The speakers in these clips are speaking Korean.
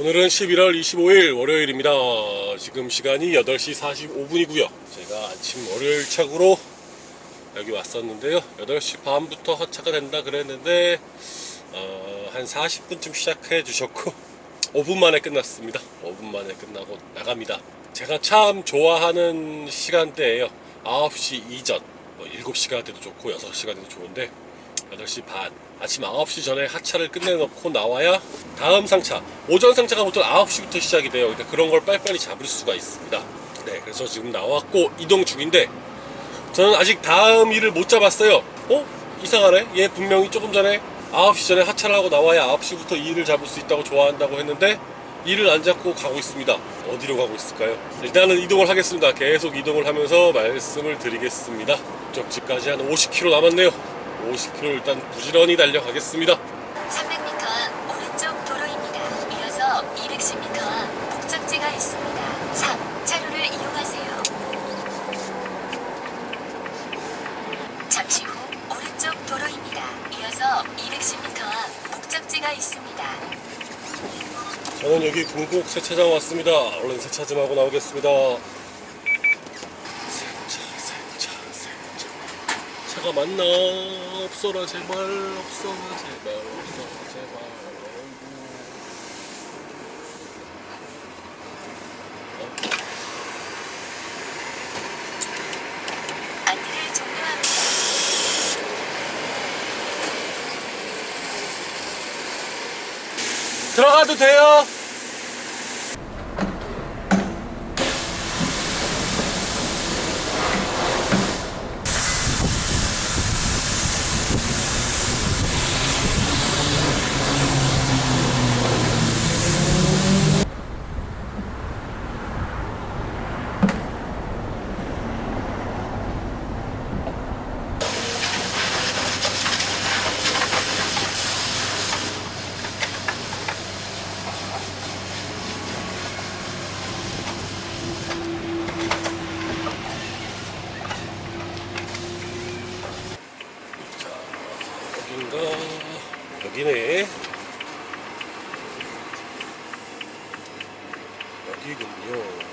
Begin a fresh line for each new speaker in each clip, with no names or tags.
오늘은 11월 25일 월요일입니다. 지금 시간이 8시 45분이고요. 제가 아침 월요일 착으로 여기 왔었는데요. 8시 반부터 하차가 된다 그랬는데 어, 한 40분쯤 시작해 주셨고 5분 만에 끝났습니다. 5분 만에 끝나고 나갑니다. 제가 참 좋아하는 시간대예요. 9시 이전, 뭐 7시가 돼도 좋고 6시가 돼도 좋은데 8시 반 아침 9시 전에 하차를 끝내놓고 나와야 다음 상차 오전 상차가 보통 9시부터 시작이 돼요. 그러니까 그런 걸 빨리빨리 잡을 수가 있습니다. 네 그래서 지금 나왔고 이동 중인데 저는 아직 다음 일을 못 잡았어요. 어? 이상하네. 얘 분명히 조금 전에 9시 전에 하차를 하고 나와야 9시부터 이 일을 잡을 수 있다고 좋아한다고 했는데 일을 안 잡고 가고 있습니다. 어디로 가고 있을까요? 일단은 이동을 하겠습니다. 계속 이동을 하면서 말씀을 드리겠습니다 목적지까지 한 50km 남았네요 50km 일단 부지런히 달려가겠습니다
300m 앞 오른쪽 도로입니다. 이어서 210m 앞 목적지가 있습니다. 3. 차로를 이용하세요. 잠시 후 오른쪽 도로입니다. 이어서 210m 앞 목적지가 있습니다.
저는 여기 궁곡 세차장 왔습니다 얼른 세차 좀 하고 나오겠습니다 세차 세차 세차 차가 맞나? 없어라 제발. 없어라 제발. 없어라 제발. 들어가도 돼요 여긴가 여기네 여기군요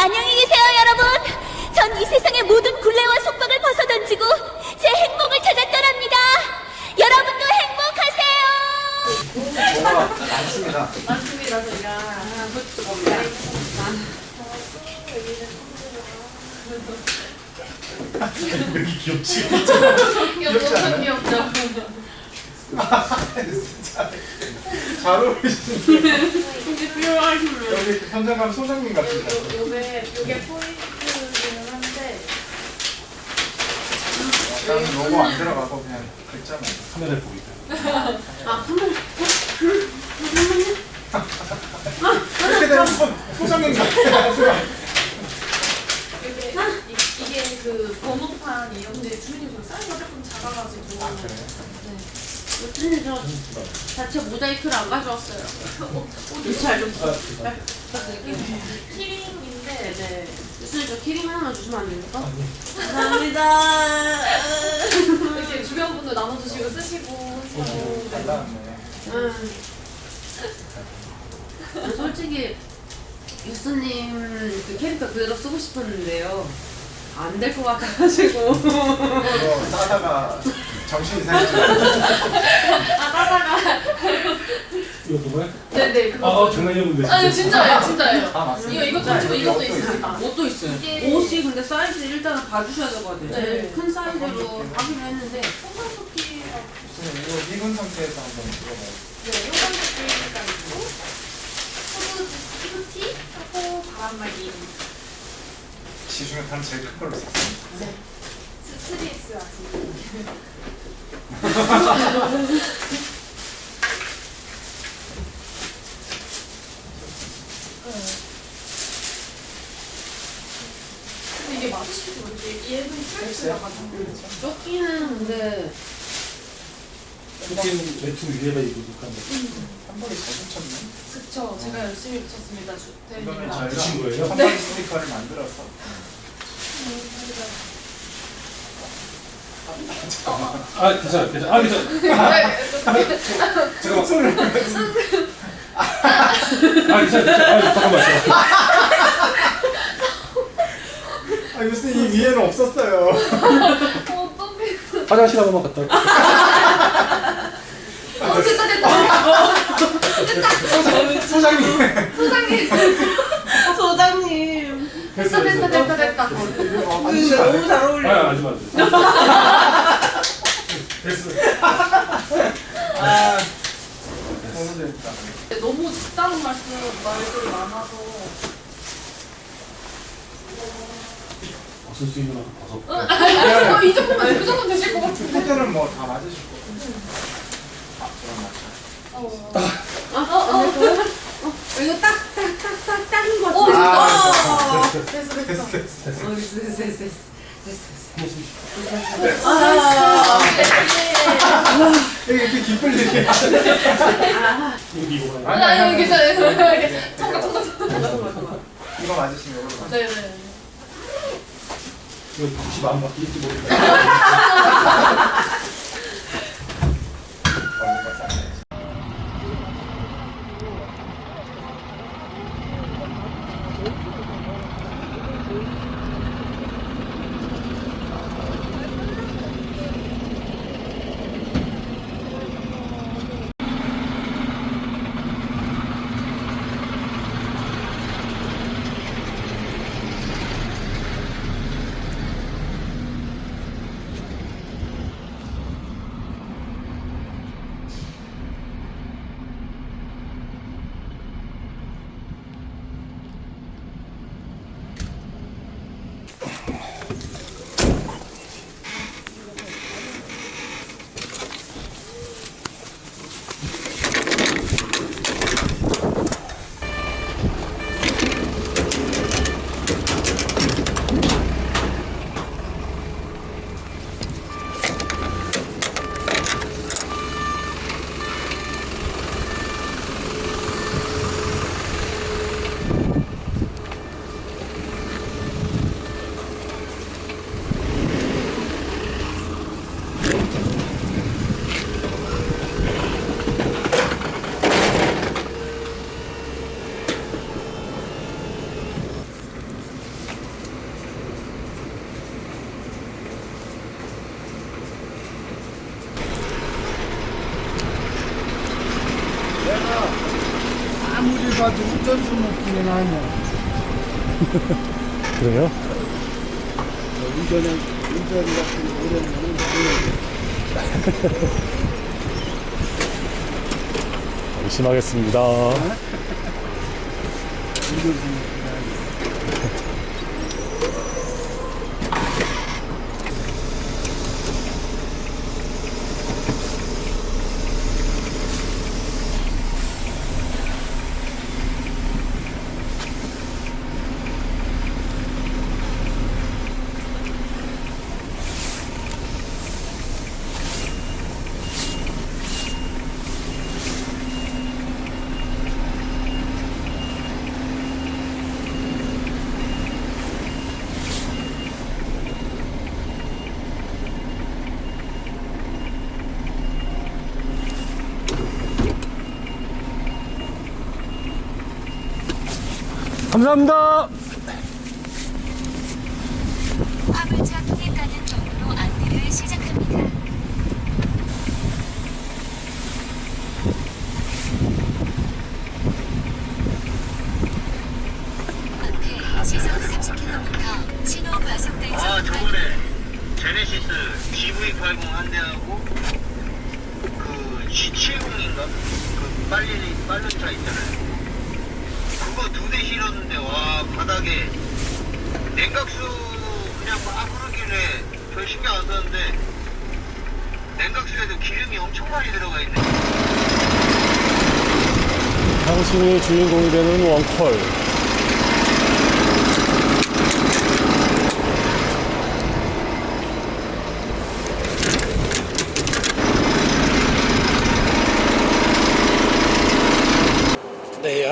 안녕히 계세요, 여러분. 전 이 세상의 모든 굴레와 속박을 벗어던지고 제 행복을 찾아 떠납니다. 여러분도 행복하세요.
잘 어울리시는데 여기 현장 가면 소장님 같은데
요게 요게 포인트기는 한데.
약간 로고 안 들어가고 그냥 글자만 카메라에 보이다 이렇게 되면 소, 소장님 같아.
이게 이- 이게 그 번호판이에요. 근데 주인님 좀 사이즈가 조금 작아가지고.
주인님 저 자체 모자이크를 안 가져왔어요. 잘좀 부탁드릴게요.
키링인데 네.
주인님 저 키링 하나만 주시면 안 됩니까? 감사합니다.
이렇게 주변 분들 나눠주시고 쓰시고 해서
잘 나왔네
음. 솔직히 유스님 그 캐릭터 그대로 쓰고 싶었는데요. 안 될 것 같아가지고.
이거 싸다가 정신 이 상해지
아 따다가
이거 누구야?
네네 그거
아 장난이었는데
아니 진짜예요 진짜예요.
다 맞습니다
이거 이것도 있고 이것도 있습니다.
옷도 있어요.
이게-
옷이 근데 사이즈 일단은 봐주셔야 되거든요.
네.
큰 사이즈로 확인을 했는데
손상토끼라고
식은 상태에서 한번 들어봐요.
네, 요건 색깔이고 후드 후드티 하고 바람막이
지중에 단 제일 큰 걸로 샀어요.
스- 3X 아직. 이게 맞으실지 모르겠어요. 얘는 스트레스여가지고.
쫓기는 근데
여기는 외투 위에다 입으니까
한 번에 잘 붙였네.
그쵸. 제가 열심히 붙였습니다. 주-
이거는.
붙인 거예요?
저희가 한번 스티커를 만들어서
아 괜찮아 괜찮아 아 괜찮아 잠깐만.
소리를
아 괜찮아 괜찮아 아 잠깐만 잠깐만.
아 무슨 이 위에는 없었어요.
어떡해.
화장실 한 번만 갔다 올게
어, 됐다, 됐다.
소장님.
소장님
됐다,
됐어
됐다, 됐다.
어, 아저씨 안
너무 잘 어울려.
아 하지 마 됐어
아, 너무 재밌다.
너무 작다는 말씀, 말들이 많아서.
벗을 수 있는 만큼 벗어
어, 이 정도면 그 정도 되실 것 같은데.
후드는 뭐 다 맞으실 거고. 아, 저런 맞죠.
어.
아, 어, 어, 어, 이거 딱, 딱인 것
어,
같아.
아,
됐어, 됐어.
됐어, 됐어. 됐어.
어, 됐어, 됐어, 됐어, 됐어.
이게 이렇게 기쁠 일이야.
여기 이거
아니, 아니, 괜찮아요. 괜찮아요. 잠깐, 잠깐, 잠깐.
이거 맞으시면 이걸로 맞
네, 네.
이거 혹시 마음 바뀔지 모르겠다
얼굴가 쌌네.
봐도 운전수 느낌은 아니야.
그래요?
운전에, 운전 같은 오래는
열심하겠습니다
운전수 느낌은 아니야.
감사합니다
화물차 통행 가는 경로로 안내를 시작합니다. 앞에 시속 30km 신호 과속
아
단속
저번에 제네시스 GV80 한 대하고 그 G70인가? 그 빨리 빨른 차 있잖아요. 그거 두 대 실었는데 와 바닥에 냉각수 그냥 막 흐르길래 별 신경 안 썼는데 냉각수에도 기름이 엄청 많이 들어가 있네.
당신이 주인공이 되는 원콜.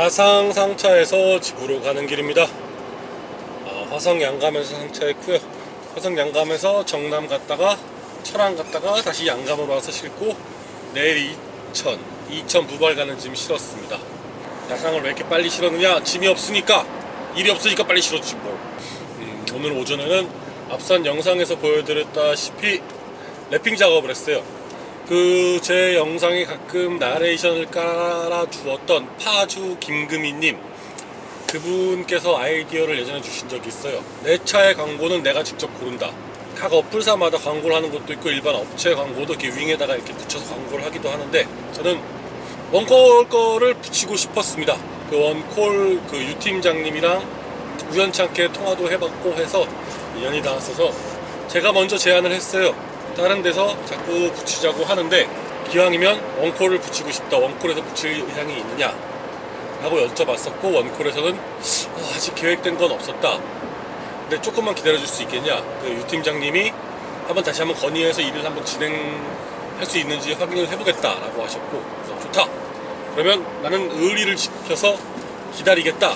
네, 야상 상차에서 집으로 가는 길입니다. 아, 화성 양감에서 상차했고요. 화성 양감에서 정남 갔다가 철안 갔다가 다시 양감으로 와서 싣고 내일 이천, 이천 부발 가는 짐 실었습니다. 야상을 왜 이렇게 빨리 실었느냐? 짐이 없으니까 일이 없으니까 빨리 실었지 뭐. 음, 오늘 오전에는 앞선 영상에서 보여드렸다시피 랩핑 작업을 했어요. 그 제 영상에 가끔 나레이션을 깔아 주었던 파주 김금희님 그분께서 아이디어를 예전에 주신 적이 있어요. 내 차의 광고는 내가 직접 고른다. 각 어플사마다 광고를 하는 것도 있고 일반 업체 광고도 이렇게 윙에다가 이렇게 붙여서 광고를 하기도 하는데 저는 원콜 거를 붙이고 싶었습니다. 그 원콜 그 유 팀장님이랑 우연찮게 통화도 해봤고 해서 인연이 닿았어서 제가 먼저 제안을 했어요. 다른 데서 자꾸 붙이자고 하는데 기왕이면 원콜을 붙이고 싶다. 원콜에서 붙일 의향이 있느냐? 라고 여쭤봤었고 원콜에서는 어, 아직 계획된 건 없었다. 근데 조금만 기다려줄 수 있겠냐? 그 유 팀장님이 한번 다시 한번 건의해서 일을 한번 진행할 수 있는지 확인을 해보겠다 라고 하셨고 그래서 좋다. 그러면 나는 의리를 지켜서 기다리겠다.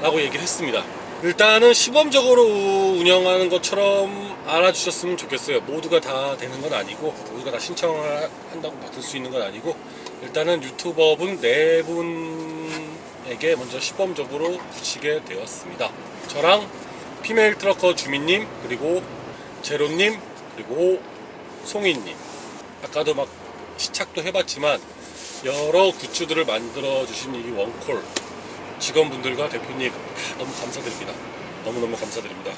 라고 얘기를 했습니다. 일단은 시범적으로 운영하는 것처럼 알아주셨으면 좋겠어요. 모두가 다 되는 건 아니고, 모두가 다 신청을 한다고 받을 수 있는 건 아니고, 일단은 유튜버분 네 분에게 먼저 시범적으로 붙이게 되었습니다. 저랑 피메일 트러커 주민님, 그리고 제로님, 그리고 송이님. 아까도 막 시착도 해봤지만, 여러 굿즈들을 만들어 주신 이 원콜 직원분들과 대표님 다 너무 감사드립니다. 너무너무 감사드립니다.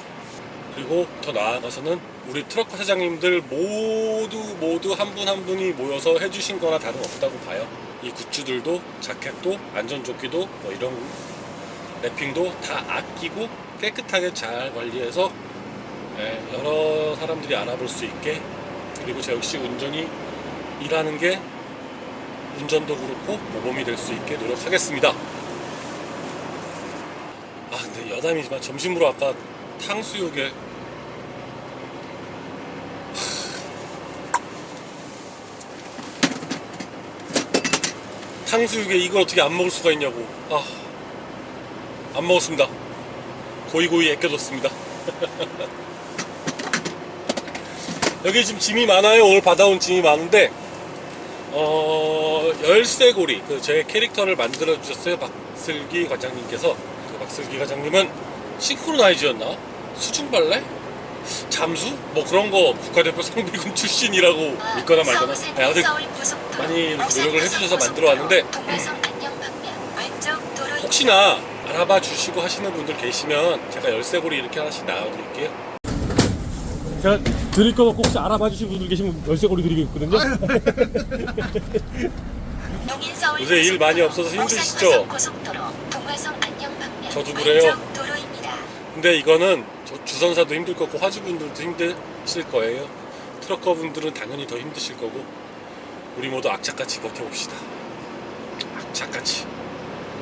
그리고 더 나아가서는 우리 트럭커 사장님들 모두 모두 한분한 분이 모여서 해주신 거나 다름없다고 봐요. 이 굿즈들도 자켓도 안전조끼도 뭐 이런 랩핑도 다 아끼고 깨끗하게 잘 관리해서 예, 여러 사람들이 알아볼 수 있게 그리고 저 역시 운전이 일하는 게 운전도 그렇고 모범이 될 수 있게 노력하겠습니다. 아 여담이지만 점심으로 아까 탕수육에 탕수육에 이걸 어떻게 안 먹을 수가 있냐고. 아 안 먹었습니다. 고이고이 애껴줬습니다. 여기 지금 짐이 많아요. 오늘 받아온 짐이 많은데 어 열쇠고리 그제 캐릭터를 만들어 주셨어요. 박슬기 과장님께서 그 박슬기 과장님은 싱크로나이즈였나? 수중 발레? 잠수? 뭐 그런 거 국가대표 상비군 출신이라고 믿거나 말거나. 네, 아무튼 많이 노력을 해주셔서 만들어 왔는데. 혹시나 알아봐 주시고 하시는 분들 계시면 제가 열쇠고리 이렇게 하나씩 나눠드릴게요. 제가 드릴 거 혹시 알아봐 주신 분들 계시면 열쇠고리 드리겠거든요.
요새 일 많이 없어서 힘드시죠?
저도 그래요. 근데 이거는 저 주선사도 힘들 거고 화주분들도 힘드실 거예요. 트럭커 분들은 당연히 더 힘드실 거고 우리 모두 악착같이 버텨봅시다. 악착같이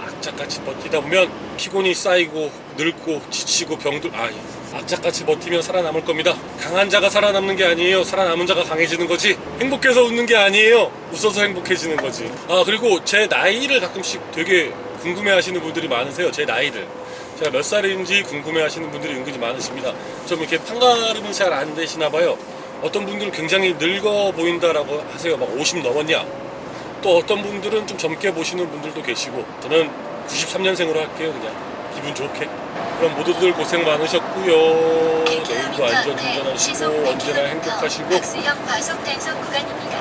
악착같이 버티다 보면 피곤이 쌓이고 늙고 지치고 병들 아 악착같이 버티면 살아남을 겁니다. 강한 자가 살아남는 게 아니에요. 살아남은 자가 강해지는 거지. 행복해서 웃는 게 아니에요. 웃어서 행복해지는 거지. 아 그리고 제 나이를 가끔씩 되게 궁금해하시는 분들이 많으세요. 제 나이를. 제가 몇 살인지 궁금해하시는 분들이 은근히 많으십니다. 좀 이렇게 판가름이 잘 안 되시나 봐요. 어떤 분들은 굉장히 늙어 보인다라고 하세요. 막 50 넘었냐? 또 어떤 분들은 좀 젊게 보시는 분들도 계시고 저는 93년생으로 할게요 그냥 기분 좋게 그럼 모두들 고생 많으셨고요 내일도 안전 운전하시고 언제나 행복하시고
박수형 과속 단속 구간입니다.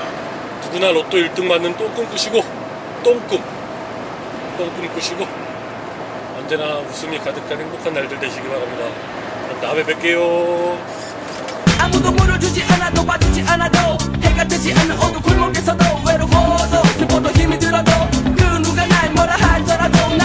누구나 로또 1등 받는 똥꿈 꾸시고 똥꿈 아름다운 꿈 꾸시고 언제나 웃음이 가득한 행복한 날들 되시기 바랍니다. 그럼 다음에 뵐게요.
아무도 물어주지 않아도 봐주지 않아도 해가 뜨지 않는 어느 골목에서도 외로워도 슬퍼도